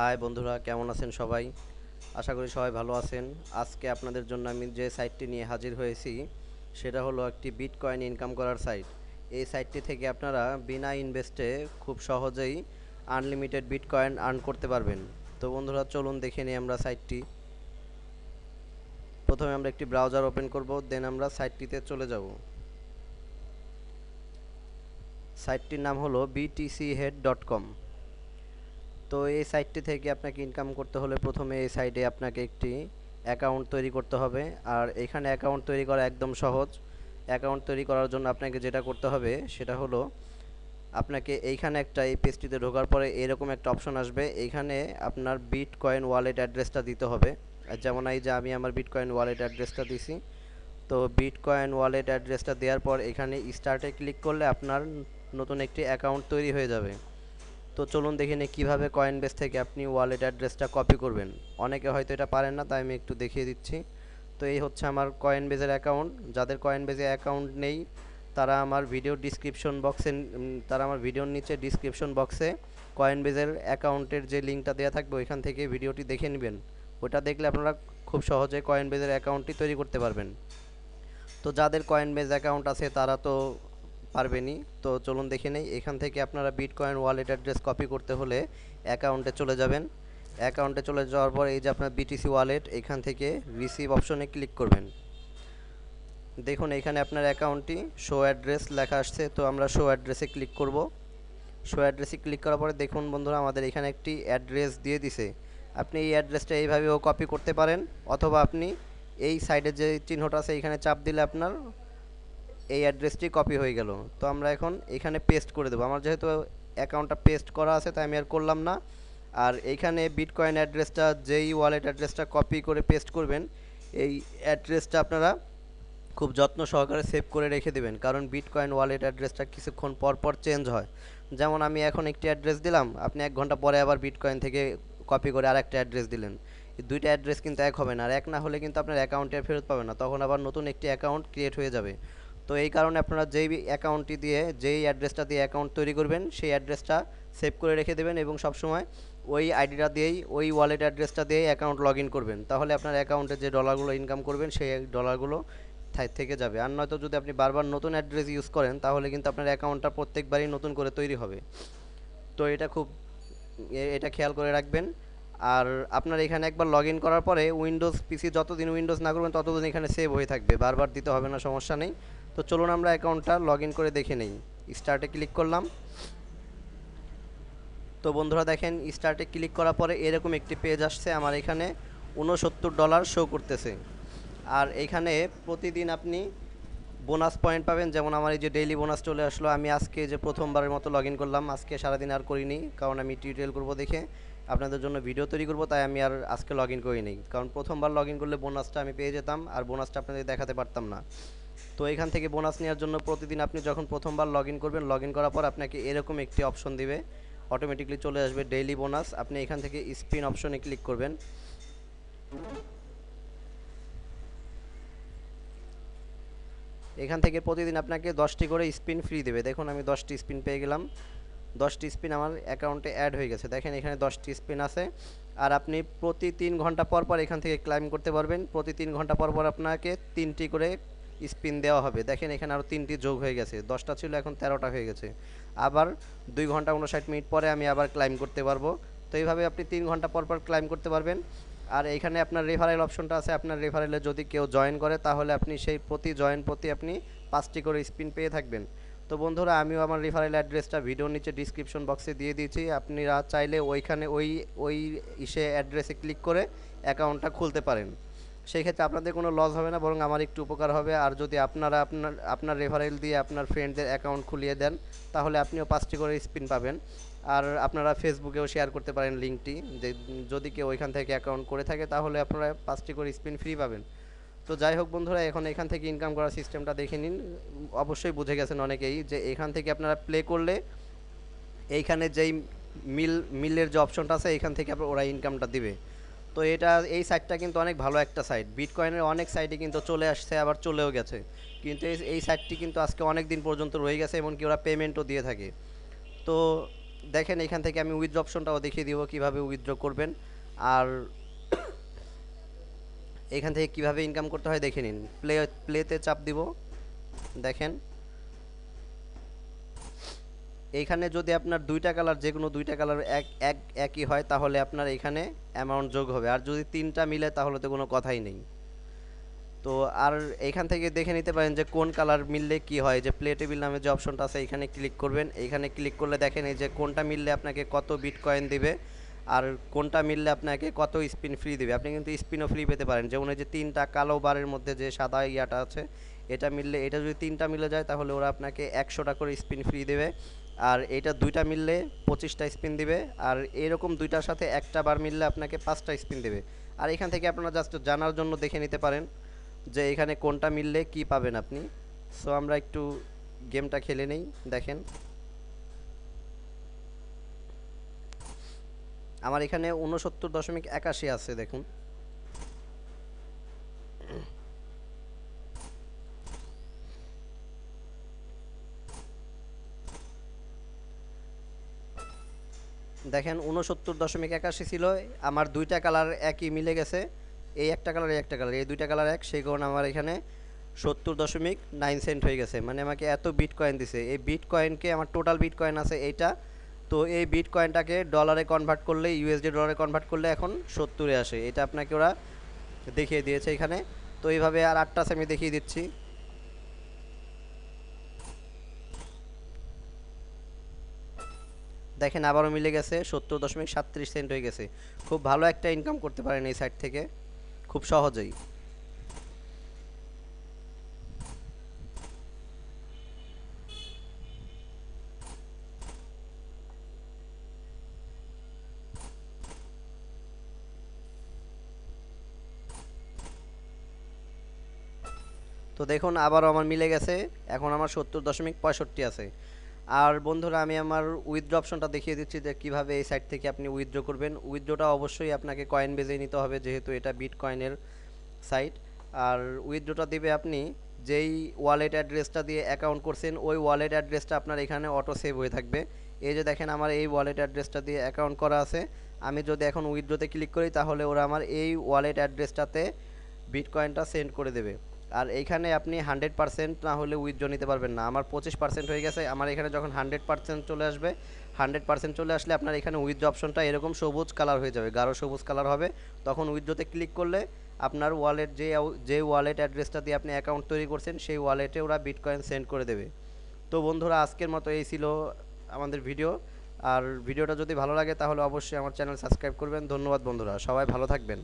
High বন্ধুরা, কেমন আছেন সবাই? আশা করি সবাই ভালো আছেন। আজকে আপনাদের জন্য আমি যে সাইটটি নিয়ে হাজির হয়েছি, সেটা হলো একটি বিটকয়েন ইনকাম করার সাইট। এই সাইটটি থেকে আপনারা বিনা ইনভেস্টে খুব সহজেই আনলিমিটেড বিটকয়েন আর্ন করতে পারবেন। তো বন্ধুরা, চলুন দেখে নিই আমরা সাইটটি। প্রথমে আমরা একটি ব্রাউজার ওপেন করব দেন আমরা সাইটটিতে চলে যাব। সাইটটির নাম হলো বিটিসি হেড ডট কম তো এই সাইটটি থেকে আপনাকে ইনকাম করতে হলে প্রথমে এই সাইটে আপনাকে একটি অ্যাকাউন্ট তৈরি করতে হবে। আর এখানে অ্যাকাউন্ট তৈরি করা একদম সহজ। অ্যাকাউন্ট তৈরি করার জন্য আপনাকে যেটা করতে হবে, সেটা হলো আপনাকে এইখানে একটা এই পেজটিতে ঢোকার পরে এরকম একটা অপশন আসবে। এইখানে আপনার বিট কয়েন ওয়ালেট অ্যাড্রেসটা দিতে হবে। যেমন এই যে আমি আমার বিট কয়েন ওয়ালেট অ্যাড্রেসটা দিছি, তো বিট কয়েন ওয়ালেট অ্যাড্রেসটা দেওয়ার পর এখানে স্টার্টে ক্লিক করলে আপনার নতুন একটি অ্যাকাউন্ট তৈরি হয়ে যাবে। তো চলুন দেখে নিই কীভাবে কয়েন বেস থেকে আপনি ওয়ালেট অ্যাড্রেসটা কপি করবেন। অনেকে হয়তো এটা পারেন না, তাই আমি একটু দেখিয়ে দিচ্ছি। তো এই হচ্ছে আমার কয়েন বেজের অ্যাকাউন্ট যাদের কয়েন বেজে অ্যাকাউন্ট নেই, তারা আমার ভিডিও ডিসক্রিপশন বক্সে তারা আমার ভিডিওর নিচে ডিসক্রিপশন বক্সে কয়েন বেজের অ্যাকাউন্টের যে লিঙ্কটা দেওয়া থাকবে, ওইখান থেকে ভিডিওটি দেখে নেবেন। ওটা দেখলে আপনারা খুব সহজে কয়েন বেজের অ্যাকাউন্টটি তৈরি করতে পারবেন। তো যাদের কয়েন বেজ অ্যাকাউন্ট আছে, তারা তো পারবেনই। তো চলুন দেখে নেই, এখান থেকে আপনারা বিটকয়েন ওয়ালেট অ্যাড্রেস কপি করতে হলে অ্যাকাউন্টে চলে যাবেন। অ্যাকাউন্টে চলে যাওয়ার পর এই যে আপনার বিটিসি ওয়ালেট এখান থেকে রিসিভ অপশনে ক্লিক করবেন। দেখুন, এখানে আপনার অ্যাকাউন্টটি শো অ্যাড্রেস লেখা আসছে, তো আমরা শো অ্যাড্রেসে ক্লিক করব। শো অ্যাড্রেসে ক্লিক করার পরে দেখুন বন্ধুরা, আমাদের এখানে একটি অ্যাড্রেস দিয়ে দিছে। আপনি এই অ্যাড্রেসটা এইভাবেও কপি করতে পারেন, অথবা আপনি এই সাইডের যে চিহ্নটা আছে, এখানে চাপ দিলে আপনার এই অ্যাড্রেসটি কপি হয়ে গেল। তো আমরা এখন এখানে পেস্ট করে দেবো। আমার যেহেতু অ্যাকাউন্টটা পেস্ট করা আছে, তাই আমি আর করলাম না। আর এইখানে বিটকয়েন অ্যাড্রেসটা যেই ওয়ালেট অ্যাড্রেসটা কপি করে পেস্ট করবেন, এই অ্যাড্রেসটা আপনারা খুব যত্ন সহকারে সেভ করে রেখে দেবেন। কারণ বিটকয়েন ওয়ালেট অ্যাড্রেসটা কিছুক্ষণ পর পর চেঞ্জ হয়। যেমন আমি এখন একটি অ্যাড্রেস দিলাম, আপনি এক ঘণ্টা পরে আবার বিটকয়েন থেকে কপি করে আরেকটা অ্যাড্রেস দিলেন। দুইটা অ্যাড্রেস কিন্তু এক হবে না। আর এক না হলে কিন্তু আপনার অ্যাকাউন্টে ফেরত পাবে না। তখন আবার নতুন একটি অ্যাকাউন্ট ক্রিয়েট হয়ে যাবে। তো এই কারণে আপনারা যেই অ্যাকাউন্টটি দিয়ে, যেই অ্যাড্রেসটা দিয়ে অ্যাকাউন্ট তৈরি করবেন, সেই অ্যাড্রেসটা সেভ করে রেখে দেবেন এবং সবসময় ওই আইডিটা দিয়েই, ওই ওয়ালেট অ্যাড্রেসটা দিয়েই অ্যাকাউন্ট লগ করবেন। তাহলে আপনার অ্যাকাউন্টে যে ডলারগুলো ইনকাম করবেন, সেই ডলারগুলো থেকে যাবে। আর নয়তো যদি আপনি বারবার নতুন অ্যাড্রেস ইউজ করেন, তাহলে কিন্তু আপনার অ্যাকাউন্টটা প্রত্যেকবারই নতুন করে তৈরি হবে। তো এটা খুব এটা খেয়াল করে রাখবেন। আর আপনার এখানে একবার লগ করার পরে উইন্ডোজ পিসি যতদিন উইন্ডোজ না করবেন, ততদিন এখানে সেভ হয়ে থাকবে। বারবার দিতে হবে না, সমস্যা নেই। তো চলুন আমরা অ্যাকাউন্টটা লগ করে দেখে নেই। স্টার্টে ক্লিক করলাম। তো বন্ধুরা দেখেন, স্টার্টে ক্লিক করার পরে এরকম একটি পেজ আসছে আমার এখানে উনসত্তর ডলার শো করতেছে। আর এখানে প্রতিদিন আপনি বোনাস পয়েন্ট পাবেন, যেমন আমার এই যে ডেইলি বোনাস চলে আসলো, আমি আজকে যে প্রথমবারের মতো লগ করলাম, আজকে সারাদিন আর করিনি, কারণ আমি টিউটোরিয়াল করব দেখে আপনাদের জন্য ভিডিও তৈরি করব, তাই আমি আর আজকে লগ ইন করিনি। কারণ প্রথমবার লগ করলে বোনাসটা আমি পেয়ে যেতাম, আর বোনাসটা আপনাদের দেখাতে পারতাম না। তো এখান থেকে বোনাস নেওয়ার জন্য প্রতিদিন আপনি যখন প্রথমবার লগ করবেন লগ করার পর আপনাকে এরকম একটি অপশন দিবে। অটোমেটিকলি চলে আসবে ডেইলি বোনাস। আপনি এখান থেকে স্পিন অপশনে ক্লিক করবেন। এখান থেকে প্রতিদিন আপনাকে দশটি করে স্পিন ফ্রি দেবে। দেখুন, আমি দশটি স্পিন পেয়ে গেলাম। দশটি স্পিন আমার অ্যাকাউন্টে অ্যাড হয়ে গেছে। দেখেন, এখানে দশটি স্পিন আছে। আর আপনি প্রতি তিন ঘণ্টা পর পর এখান থেকে ক্লাইম করতে পারবেন। প্রতি তিন ঘণ্টা পর পর আপনাকে তিনটি করে স্পিন দেওয়া হবে। দেখেন এখানে আরও তিনটি যোগ হয়ে গেছে। দশটা ছিল, এখন তেরোটা হয়ে গেছে। আবার দুই ঘণ্টা উনষাট মিনিট পরে আমি আবার ক্লাইম করতে পারব। তো এইভাবে আপনি তিন ঘণ্টা পর পর ক্লাইম করতে পারবেন। আর এখানে আপনার রেফারেল অপশনটা আছে। আপনার রেফারেলে যদি কেউ জয়েন করে, তাহলে আপনি সেই প্রতি জয়েন প্রতি আপনি পাঁচটি করে স্পিন পেয়ে থাকবেন। তো বন্ধুরা, আমিও আমার রেফারেল অ্যাড্রেসটা ভিডিওর নিচে ডিসক্রিপশন বক্সে দিয়ে দিয়েছি। আপনারা চাইলে ওইখানে ওই ওই ইসে অ্যাড্রেসে ক্লিক করে অ্যাকাউন্টটা খুলতে পারেন। সেই ক্ষেত্রে আপনাদের কোনো লস হবে না, বরং আমার একটু উপকার হবে। আর যদি আপনারা আপনার আপনার রেফারেল দিয়ে আপনার ফ্রেন্ডদের অ্যাকাউন্ট খুলিয়ে দেন, তাহলে আপনিও পাঁচটি করে স্পিন পাবেন। আর আপনারা ফেসবুকেও শেয়ার করতে পারেন লিঙ্কটি যে যদি কেউ ওইখান থেকে অ্যাকাউন্ট করে থাকে, তাহলে আপনারা পাঁচটি করে স্পিন ফ্রি পাবেন। তো যাই হোক বন্ধুরা, এখন এখান থেকে ইনকাম করার সিস্টেমটা দেখে নিন। অবশ্যই বুঝে গেছেন অনেকেই যে এখান থেকে আপনারা প্লে করলে এইখানে যেই মিল মিলের যে অপশনটা আছে, এখান থেকে আপনার ওরা ইনকামটা দিবে। তো এটা, এই সাইটটা কিন্তু অনেক ভালো একটা সাইট বিটকয়েনের অনেক সাইটে কিন্তু চলে আসছে, আবার চলেও গেছে। কিন্তু এই সাইটটি কিন্তু আজকে অনেক দিন পর্যন্ত রয়ে গেছে, এমনকি ওরা পেমেন্টও দিয়ে থাকে। তো দেখেন, এখান থেকে আমি উইথড্র অপশনটাও দেখিয়ে দিব কীভাবে উইথড্র করবেন। আর এখান থেকে কীভাবে ইনকাম করতে হয়, দেখে নিন। প্লে প্লেতে চাপ দিব। দেখেন। এইখানে যদি আপনার দুইটা কালার যে কোনো দুইটা কালার এক এক, একই হয়, তাহলে আপনার এখানে অ্যামাউন্ট যোগ হবে। আর যদি তিনটা মিলে, তাহলে তো কোনো কথাই নেই। তো আর এখান থেকে দেখে নিতে পারেন যে কোন কালার মিললে কি হয়। যে প্লে টেবিল নামে যে অপশনটা আছে, এখানে ক্লিক করবেন। এইখানে ক্লিক করলে দেখেন এই যে কোনটা মিললে আপনাকে কত বিট কয়েন দিবে আর কোনটা মিললে আপনাকে কত স্পিন ফ্রি দেবে। আপনি কিন্তু স্পিনও ফ্রি পেতে পারেন। যেমন এই যে তিনটা কালো বারের মধ্যে যে সাদা ইয়াটা আছে, এটা মিললে, এটা যদি তিনটা মিলে যায়, তাহলে ওরা আপনাকে একশোটা করে স্পিন ফ্রি দেবে। আর এটা দুইটা মিললে পঁচিশটা স্পিন দিবে, আর এরকম দুইটার সাথে একটা বার মিললে আপনাকে পাঁচটা স্পিন দেবে। আর এখান থেকে আপনারা জাস্ট জানার জন্য দেখে নিতে পারেন যে এখানে কোনটা মিললে কি পাবেন আপনি। সো আমরা একটু গেমটা খেলে নেই, দেখেন। আমার এখানে উনসত্তর দশমিক একাশি আছে, দেখুন। দেখেন উনসত্তর দশমিক একাশি ছিল, আমার দুইটা কালার একই মিলে গেছে, এই একটা কালার, এই একটা কালার, এই দুইটা কালার এক, সেই কারণে আমার এখানে সত্তর দশমিক নাইন সেন্ট হয়ে গেছে। মানে আমাকে এত বিট কয়েন দিছে। এই বিট কয়েনকে আমার টোটাল বিট কয়েন আছে এইটা, তো এই বিট কয়েনটাকে ডলারে কনভার্ট করলে ইউএসডি ডলারে কনভার্ট করলে এখন সত্তরে আসে। এটা আপনাকে ওরা দেখিয়ে দিয়েছে এখানে। তো এইভাবে আর আটটা আমি দেখিয়ে দিচ্ছি। দেখেন আবারও মিলে গেছে, সত্তর দশমিক সাতত্রিশ সেন্ট হয়ে গেছে। খুব ভালো একটা ইনকাম করতে পারেন এই সাইট থেকে, খুব সহজেই। তো দেখুন, আবারও আমার মিলে গেছে, এখন আমার সত্তর দশমিক পঁয়ষট্টি আছে। আর বন্ধুরা, আমি আমার উইথড্র অপশনটা দেখিয়ে দিচ্ছি যে কীভাবে এই সাইট থেকে আপনি উইথড্র করবেন। উইথড্রটা অবশ্যই আপনাকে কয়েন বেজে নিতে হবে, যেহেতু এটা বিট কয়েনের সাইট আর উইথড্রটা দিবে আপনি যেই ওয়ালেট অ্যাড্রেসটা দিয়ে অ্যাকাউন্ট করছেন, ওই ওয়ালেট অ্যাড্রেসটা আপনার এখানে অটো সেভ হয়ে থাকবে। এই যে দেখেন আমার এই ওয়ালেট অ্যাড্রেসটা দিয়ে অ্যাকাউন্ট করা আছে। আমি যদি এখন উইথড্রোতে ক্লিক করি, তাহলে ওরা আমার এই ওয়ালেট অ্যাড্রেসটাতে বিটকয়েনটা সেন্ড করে দেবে। আর এইখানে আপনি হান্ড্রেড পার্সেন্ট না হলে উইথড্র নিতে পারবেন না। আমার পঁচিশ পার্সেন্ট হয়ে গেছে, আমার এখানে যখন হান্ড্রেড পার্সেন্ট চলে আসবে, হান্ড্রেড পার্সেন্ট চলে আসলে আপনার এখানে উইথড্র অপশনটা এরকম সবুজ কালার হয়ে যাবে, গাঢ় সবুজ কালার হবে। তখন উইথড্রোতে ক্লিক করলে আপনার ওয়ালেট যে যে ওয়ালেট অ্যাড্রেসটা দিয়ে আপনি অ্যাকাউন্ট তৈরি করছেন, সেই ওয়ালেটে ওরা বিটকয়েন সেন্ড করে দেবে। তো বন্ধুরা, আজকের মতো এই ছিল আমাদের ভিডিও আর ভিডিওটা যদি ভালো লাগে, তাহলে অবশ্যই আমার চ্যানেল সাবস্ক্রাইব করবেন। ধন্যবাদ বন্ধুরা, সবাই ভালো থাকবেন।